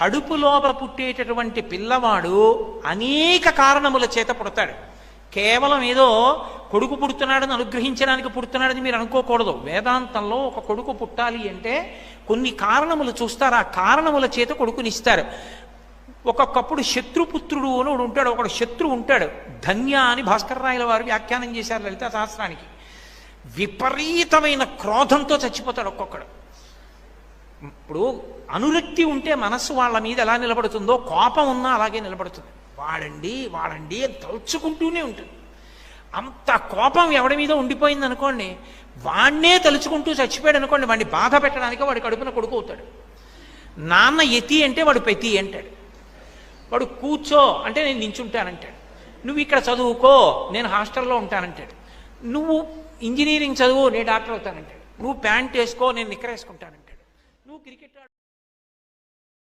కడుపు లోపల పుట్టేటటువంటి పిల్లవాడు అనేక కారణముల చేత పుడతాడు. కేవలం ఏదో కొడుకు పుడుతున్నాడని అనుగ్రహించడానికి పుడుతున్నాడని మీరు అనుకోకూడదు. వేదాంతంలో ఒక కొడుకు పుట్టాలి అంటే కొన్ని కారణములు చూస్తారు. ఆ కారణముల చేత కొడుకునిస్తారు ఒక్కొక్కప్పుడు శత్రుపుత్రుడు అని ఒకడు ఉంటాడు. ఒకడు శత్రు ఉంటాడు. ధన్య అని భాస్కర్ రాయల వారు వ్యాఖ్యానం చేశారు లలితా సహస్రానికి. విపరీతమైన క్రోధంతో చచ్చిపోతాడు ఒక్కొక్కడు. ఇప్పుడు అనురక్తి ఉంటే మనస్సు వాళ్ళ మీద ఎలా నిలబడుతుందో కోపం ఉన్నా అలాగే నిలబడుతుంది. వాడండి వాడండి అని తలుచుకుంటూనే ఉంటుంది. అంత కోపం ఎవడి మీద ఉండిపోయింది అనుకోండి వాణ్ణే తలుచుకుంటూ చచ్చిపోయాడు అనుకోండి వాడిని బాధ పెట్టడానికి వాడి కడుపున కొడుకు అవుతాడు. నాన్న ఎతి అంటే వాడు పెతి అంటాడు. వాడు కూర్చో అంటే నేను నించుంటానంటాడు. నువ్వు ఇక్కడ చదువుకో నేను హాస్టల్లో ఉంటానంటాడు. నువ్వు ఇంజనీరింగ్ చదువు నేను డాక్టర్ అవుతానంటాడు. నువ్వు ప్యాంట్ వేసుకో నేను నిక్కర వేసుకుంటానంటాడు నువ్వు క్రికెట్